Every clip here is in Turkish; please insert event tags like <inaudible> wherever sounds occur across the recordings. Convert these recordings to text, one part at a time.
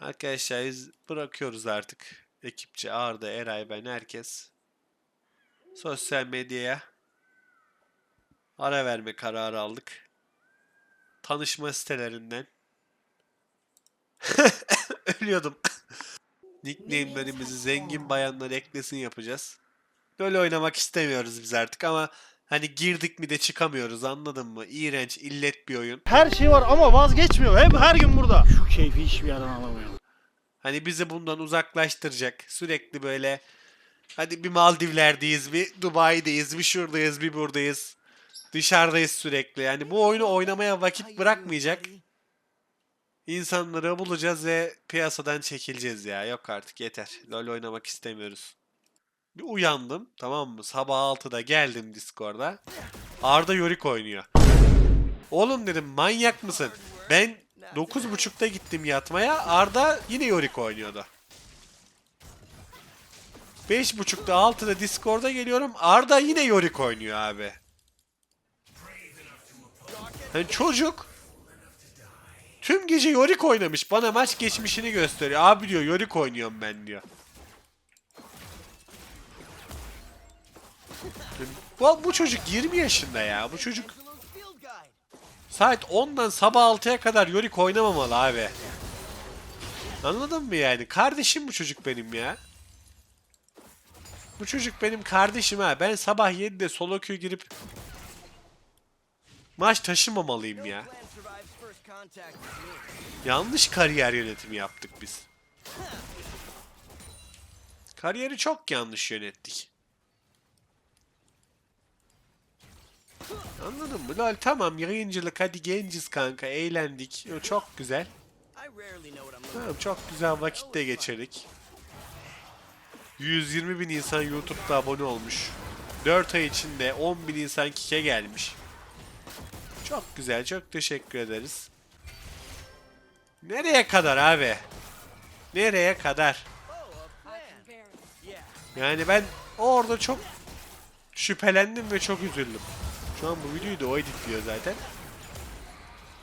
Arkadaşlar biz bırakıyoruz artık. Ekipçe Arda, Eray, ben herkes. Sosyal medyaya ara verme kararı aldık. Tanışma sitelerinden. <laughs> Ölüyordum. <laughs> Nickname'lerimizi zengin bayanlar eklesin yapacağız. Böyle oynamak istemiyoruz biz artık ama hani girdik mi de çıkamıyoruz anladın mı? İğrenç, illet bir oyun. Her şey var ama vazgeçmiyor. Hep her gün burada. Şu keyfi hiçbir yerden alamıyorum. Hani bizi bundan uzaklaştıracak. Sürekli böyle hadi bir Maldivler'deyiz, bir Dubai'deyiz, bir şuradayız, bir buradayız. Dışarıdayız sürekli. Yani bu oyunu oynamaya vakit bırakmayacak. İnsanları bulacağız ve piyasadan çekileceğiz ya. Yok artık yeter. LoL oynamak istemiyoruz. Bir uyandım tamam mı? Sabah 6'da geldim Discord'a. Arda Yorick oynuyor. Oğlum dedim manyak mısın? Ben 9.30'da gittim yatmaya. Arda yine Yorick oynuyordu. 5.30'da 6'da Discord'a geliyorum. Arda yine Yorick oynuyor abi. Yani çocuk tüm gece Yorick oynamış. Bana maç geçmişini gösteriyor. Abi diyor Yorick oynuyorum ben diyor. Bu, bu çocuk 20 yaşında ya. Bu çocuk saat 10'dan sabah 6'ya kadar Yorick oynamamalı abi. Anladın mı yani? Kardeşim bu çocuk benim ya. Bu çocuk benim kardeşim ha. Ben sabah 7'de solo queue girip maç taşımamalıyım ya. Yanlış kariyer yönetimi yaptık biz. Kariyeri çok yanlış yönettik. Anladın mı? Lol tamam yayıncılık hadi genciz kanka eğlendik. Çok güzel. Tamam çok güzel vakit de geçirdik. 120 bin insan YouTube'da abone olmuş. 4 ay içinde 10 bin insan kike gelmiş. Çok güzel çok teşekkür ederiz. Nereye kadar abi? Nereye kadar? Yani ben orada çok şüphelendim ve çok üzüldüm. Şu an bu videoyu da o editliyor zaten.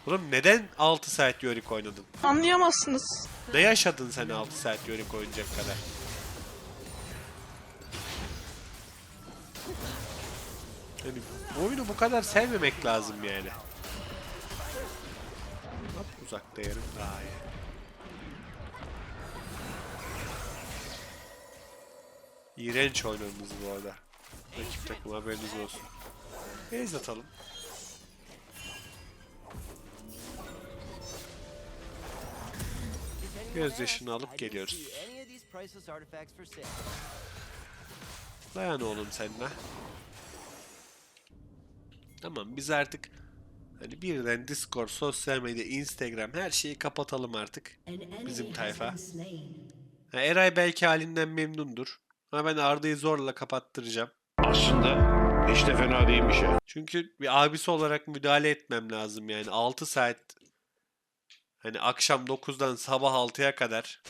Oğlum neden 6 saat Yorick oynadın? Anlayamazsınız. Ne yaşadın sen 6 saat Yorick oynayacak kadar? Yani bu oyunu bu kadar sevmemek lazım yani. Bak uzakta yerim daha iyi. İğrenç oynadınız bu arada. Rakip takım haberiniz olsun. Base atalım. Gözyaşını alıp geliyoruz. Dayan oğlum seninle. Tamam biz artık hani birden Discord, sosyal medya, Instagram her şeyi kapatalım artık. Bizim tayfa. Ha, Eray belki halinden memnundur. Ama ben Arda'yı zorla kapattıracağım. Aslında hiç de fena değilmiş ya. Çünkü bir abisi olarak müdahale etmem lazım yani. 6 saat hani akşam 9'dan sabah 6'ya kadar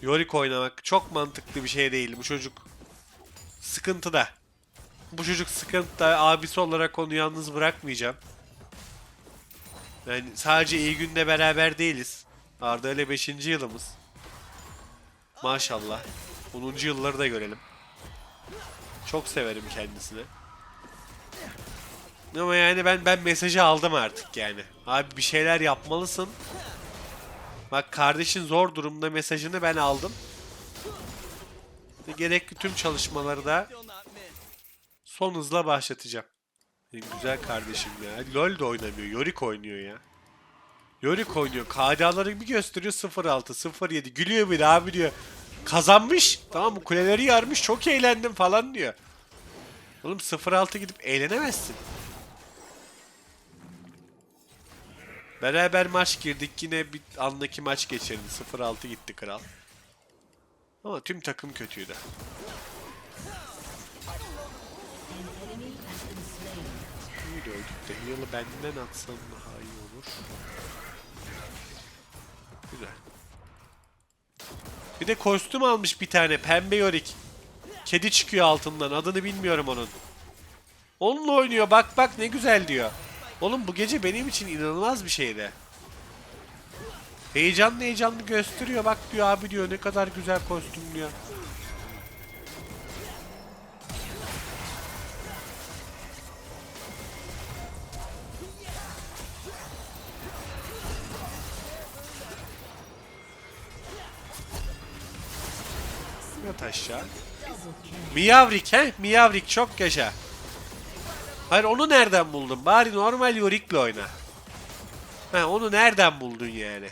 Yorick oynamak çok mantıklı bir şey değil. Bu çocuk sıkıntıda. Bu çocuk sıkıntıda. Abisi olarak onu yalnız bırakmayacağım. Yani sadece iyi günde beraber değiliz. Arda ile 5. yılımız. Maşallah. 10. yılları da görelim. Çok severim kendisini. Ama yani ben ben mesajı aldım artık yani. Abi bir şeyler yapmalısın. Bak kardeşin zor durumda mesajını ben aldım. Gerekli tüm çalışmaları da son hızla başlatacağım. Benim güzel kardeşim ya. LoL de oynamıyor. Yorick oynuyor ya. Yorick oynuyor. KDA'ları bir gösteriyor 06, 07. Gülüyor bir abi diyor. Kazanmış. Tamam mı? Kuleleri yarmış. Çok eğlendim falan diyor. Oğlum 06 gidip eğlenemezsin. Beraber maç girdik. Yine bir andaki maç geçirdi. 0-6 gitti kral. Ama tüm takım kötüydü. İyi de öldük de heal'ı benden atsam daha iyi olur. Güzel. Bir de kostüm almış bir tane. Pembe yorik. Kedi çıkıyor altından. Adını bilmiyorum onun. Onunla oynuyor. Bak bak ne güzel diyor. Oğlum bu gece benim için inanılmaz bir şeydi. Heyecanlı heyecanlı gösteriyor. Bak diyor abi diyor ne kadar güzel kostüm diyor. Yat aşağı. Miyavrik he? Miyavrik çok yaşa. Hayır onu nereden buldun? Bari normal Yorik'le oyna. Ha onu nereden buldun yani?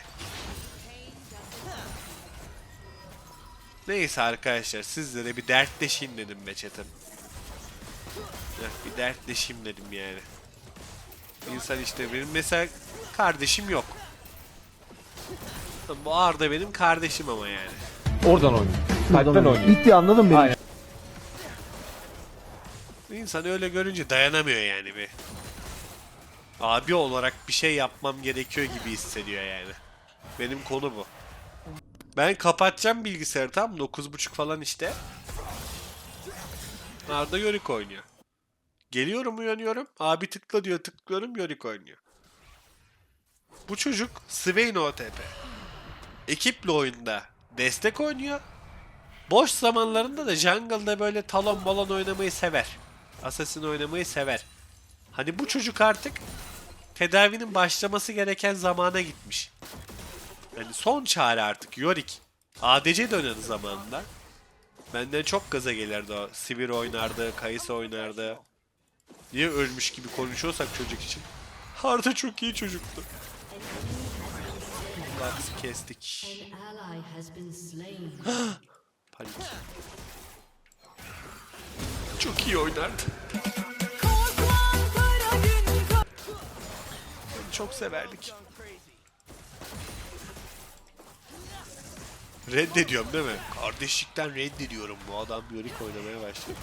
Neyse arkadaşlar sizlere bir dertleşeyim dedim be chatim. Bir dertleşeyim dedim yani. İnsan işte benim mesela kardeşim yok. Bu Arda benim kardeşim ama yani. Oradan oynuyor. Kalpten oynuyor. Bitti anladın beni. Aynen. İnsan öyle görünce dayanamıyor yani bir. Abi olarak bir şey yapmam gerekiyor gibi hissediyor yani. Benim konu bu. Ben kapatacağım bilgisayarı tam 9.30 falan işte. Arda Yorick oynuyor. Geliyorum uyanıyorum. Abi tıkla diyor tıklıyorum Yorick oynuyor. Bu çocuk Swain OTP. Ekiple oyunda destek oynuyor. Boş zamanlarında da jungle'da böyle talon balon oynamayı sever. Assassin oynamayı sever. Hani bu çocuk artık tedavinin başlaması gereken zamana gitmiş. Yani son çare artık Yorick. ADC oynadı zamanında. Benden çok gaza gelirdi o. Sivir oynardı, Kayısı oynardı. Niye ölmüş gibi konuşuyorsak çocuk için? Arda çok iyi çocuktu. Lux kestik. <gasps> Panik. Çok iyi oynardı. Çok severdik. Reddediyorum değil mi? Kardeşlikten reddediyorum. Bu adam Yorick oynamaya başladı.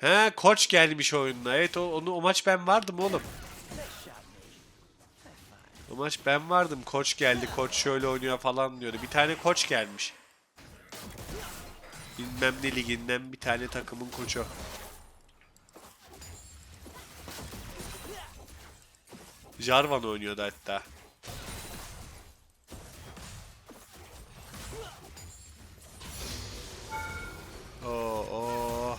He koç gelmiş oyununa. Evet o, onu, o maç ben vardım oğlum. Maç ben vardım. Koç geldi. Koç şöyle oynuyor falan diyordu. Bir tane koç gelmiş. Bilmem ne liginden bir tane takımın koçu. Jarvan oynuyordu hatta. Oo, oo.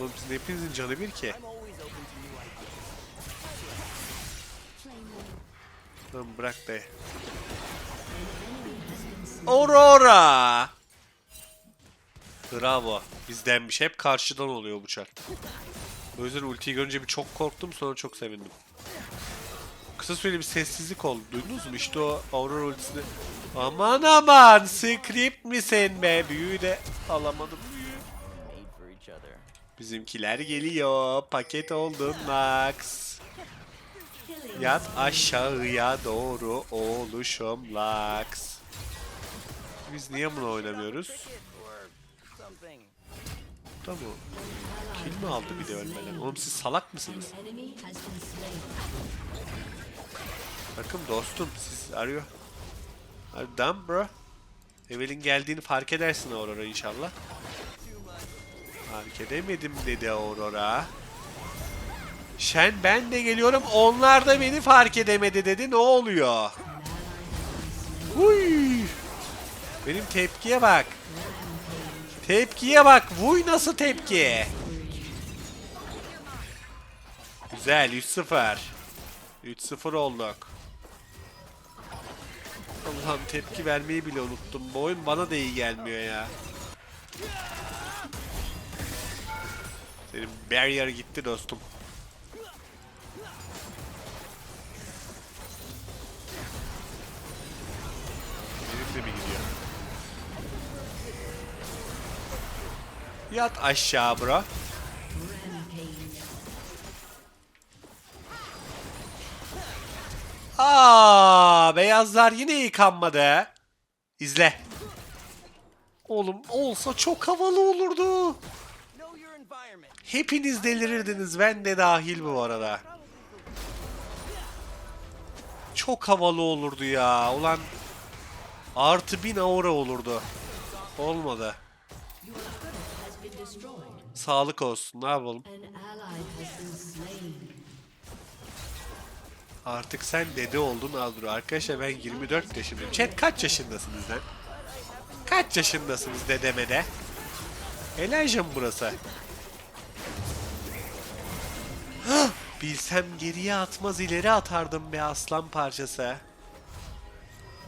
Oğlum sizin hepinizin canı bir ki. Tamam bırak be. Aurora! Bravo. Bizdenmiş. Hep karşıdan oluyor bu çar. O yüzden ultiyi görünce bir çok korktum sonra çok sevindim. Kısa süreli bir sessizlik oldu. Duydunuz mu? İşte o Aurora ultisini. Aman aman! Script mi sen be? Büyüyü de alamadım. Bizimkiler geliyor. Paket oldun Max. Yat aşağıya doğru oluşum Lux. Biz niye bunu oynamıyoruz? Da mı? Kill mi aldı bir de ölmeden? Oğlum siz salak mısınız? Bakın dostum siz arıyor. Harbiden bro. Evelin geldiğini fark edersin Aurora inşallah. Fark edemedim dedi Aurora. Şen ben de geliyorum onlar da beni fark edemedi dedi ne oluyor? Huy. Benim tepkiye bak. Tepkiye bak. Vuy nasıl tepki? Güzel 3-0. 3-0 olduk. Allah'ım tepki vermeyi bile unuttum. Bu oyun bana da iyi gelmiyor ya. Senin barrier gitti dostum. Yat aşağı bro. Aa, beyazlar yine yıkanmadı. İzle. Oğlum olsa çok havalı olurdu. Hepiniz delirirdiniz ben de dahil bu arada. Çok havalı olurdu ya. Ulan artı bin aura olurdu. Olmadı. Sağlık olsun ne yapalım. Artık sen dede oldun Aldro. Arkadaşlar ben 24 yaşındayım. Chat kaç yaşındasınız lan? Kaç yaşındasınız dedeme de? Elijah burası? Bilsem geriye atmaz ileri atardım be aslan parçası.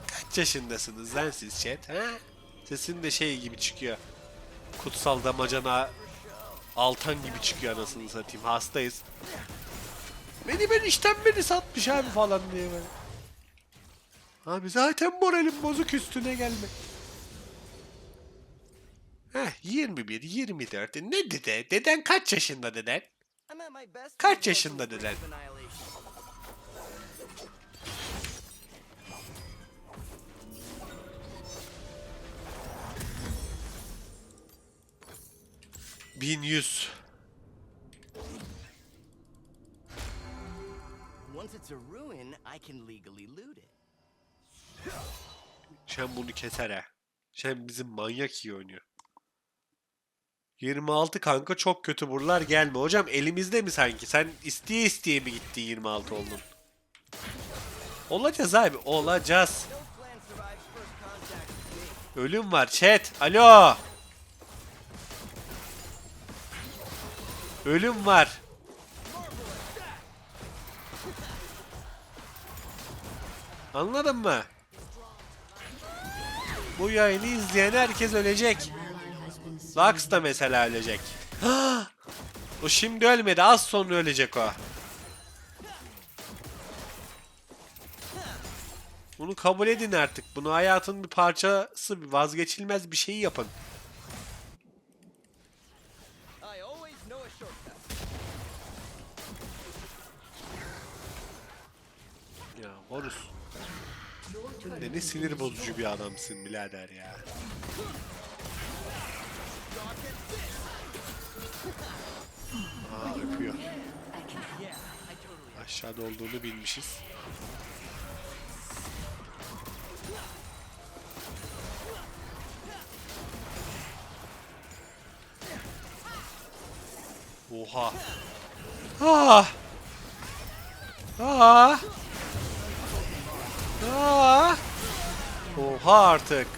Kaç yaşındasınız lan siz chat? Ha? Sesin de şey gibi çıkıyor. Kutsal damacana altan gibi çıkıyor anasını satayım. Hastayız. Beni ben işten beni satmış abi falan diye böyle. Abi zaten moralim bozuk üstüne gelme. Heh 21, 24. Ne dede? Deden kaç yaşında deden? Kaç yaşında deden? Bin yüz. Once it's a ruin, I can legally loot it. Şen bunu keser ha. Şen bizim manyak iyi oynuyor. 26 kanka çok kötü buralar gelme. Hocam elimizde mi sanki? Sen isteye isteye mi gittin 26 oldun? Olacağız abi. Olacağız. Ölüm var chat. Alo. Ölüm var. Anladın mı? Bu yayını izleyen herkes ölecek. Lux da mesela ölecek. <gasps> o şimdi ölmedi. Az sonra ölecek o. Bunu kabul edin artık. Bunu hayatın bir parçası, vazgeçilmez bir şeyi yapın. I always know a shortcut. Ya Horus. De ne sinir bozucu bir adamsın birader ya. Aa öpüyor. Aşağıda olduğunu bilmişiz. Oha. Ah! Ah! Ah! Oha artık.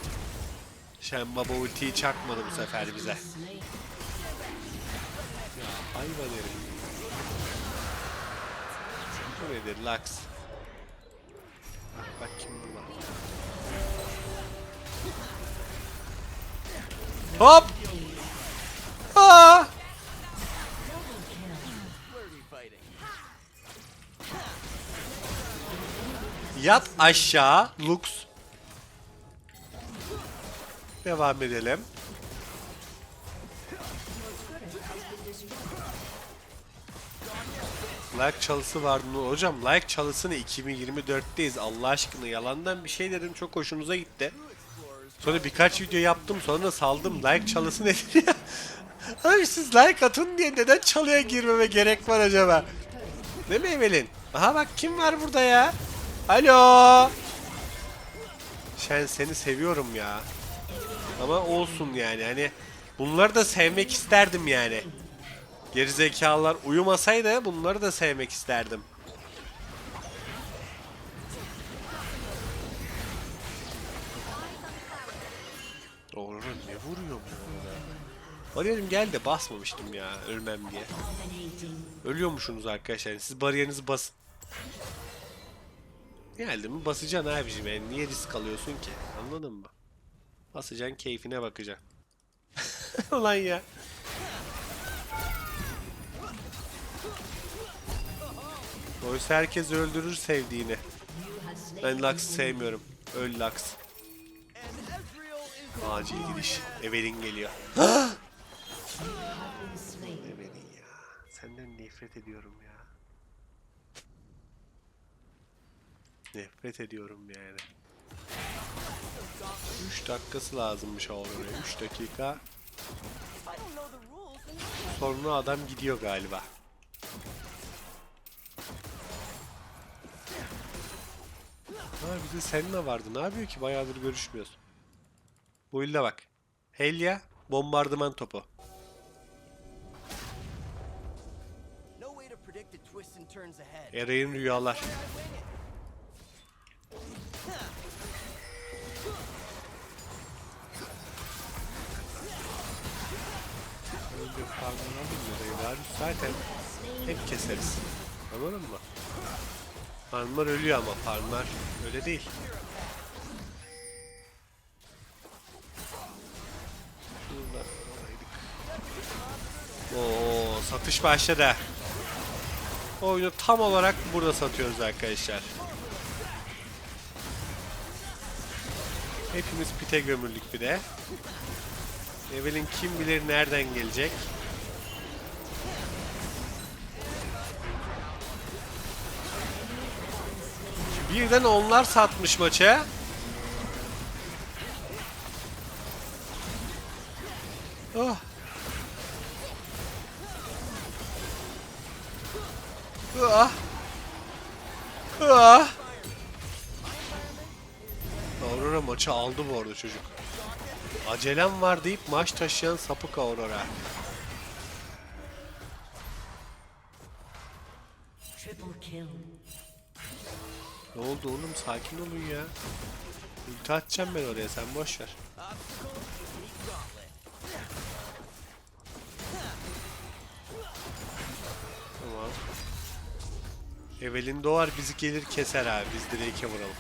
Shen Baba ultiyi çakmadı bu sefer bize. Slain. Hayvan herif. Bu nedir Lux? Bak bak kim burada. Hop! Yat aşağı Lux. Devam edelim. Like çalısı vardı. Hocam like çalısını 2024'teyiz. Allah aşkına yalandan bir şey dedim çok hoşunuza gitti. Sonra birkaç video yaptım sonra saldım. Like çalısı nedir ya? <laughs> Abi siz like atın diye neden çalıya girmeme gerek var acaba? Değil mi Evelin? Aha bak kim var burada ya? Alo. Şen seni seviyorum ya. Ama olsun yani hani bunları da sevmek isterdim yani. Gerizekalılar uyumasaydı bunları da sevmek isterdim. Doğru ne vuruyorum ya? Bariyerim geldi basmamıştım ya ölmem diye. Ölüyormuşsunuz arkadaşlar. Siz bariyerinizi basın. Geldi mi basacaksın abicim yani niye risk alıyorsun ki? Anladın mı? Basacaksın keyfine bakacaksın. <laughs> Ulan ya. Oysa herkes öldürür sevdiğini. Ben Lux'ı sevmiyorum. Öl Lux. Acil gidiş. Evelyn geliyor. <gasps> Evelyn ya. Senden nefret ediyorum ya. Nefret ediyorum yani. 3 dakikası lazımmış oğlum. 3 dakika sonra adam gidiyor galiba. Ha bir de seninle vardı. Ne yapıyor ki? Bayağıdır görüşmüyoruz. Bu ilde bak. Helia Bombardıman topu. No way I wing it. Önce farmına bin lirayı var. Zaten hep keseriz. Anladın mı? Farmlar ölüyor ama farmlar öyle değil. Oo, satış başladı. Oyunu tam olarak burada satıyoruz arkadaşlar. Hepimiz pite gömüldük bir de. Evelyn kim bilir nereden gelecek. Birden onlar satmış maçı. Oh. Ah. Ah. Aurora maçı aldı bu arada çocuk. Acelem var deyip maç taşıyan sapık Aurora. Ne oldu oğlum sakin olun ya. Ulti atacağım ben oraya sen boş ver. Tamam. Evelyn doğar bizi gelir keser abi biz Drake'e vuralım.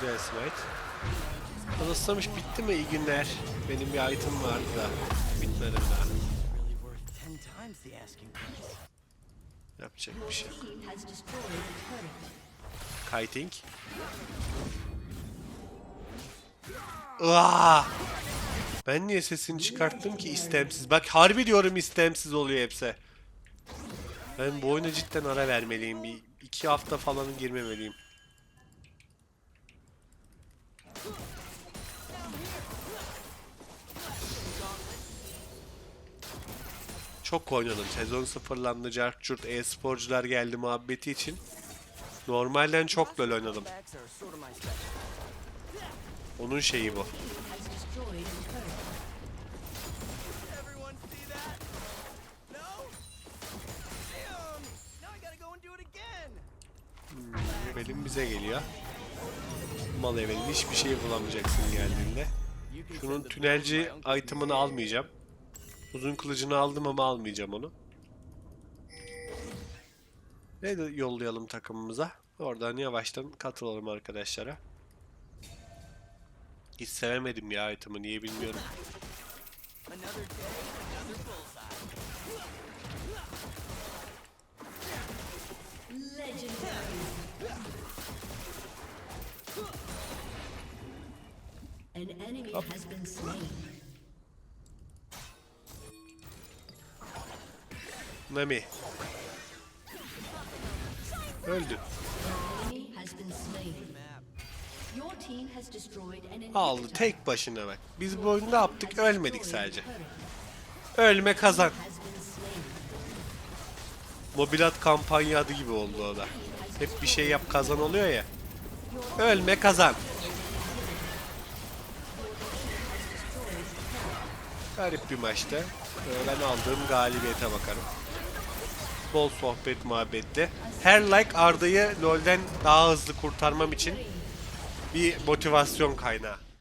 Güzel smite. Anıslamış bitti mi iyi günler? Benim bir item vardı da bitmedi daha. Yapacak bir şey yok. Kiting. Aa! Ben niye sesini çıkarttım ki istemsiz? Bak harbi diyorum istemsiz oluyor hepsi. Ben bu oyuna cidden ara vermeliyim. Bir iki hafta falan girmemeliyim. Çok oynadım. Sezon sıfırlandı. Cart curt e-sporcular geldi muhabbeti için. Normalden çok LoL oynadım. Onun şeyi bu. Evelin bize geliyor. Mal Evelin hiçbir şey bulamayacaksın geldiğinde. Şunun tünelci item'ını almayacağım. Uzun kılıcını aldım ama almayacağım onu. Ne de yollayalım takımımıza. Oradan yavaştan katılalım arkadaşlara. Hiç sevemedim ya item'ı niye bilmiyorum. An enemy has been slain. Nami. Öldü. Aldı tek başına bak. Biz bu oyunda yaptık ölmedik sadece. Ölme kazan. Mobilat kampanya adı gibi oldu o da. Hep bir şey yap kazan oluyor ya. Ölme kazan. Garip bir maçtı. Ee, Ben aldığım galibiyete bakarım. Bol sohbet muhabbetli. Her like Arda'yı LoL'den daha hızlı kurtarmam için bir motivasyon kaynağı.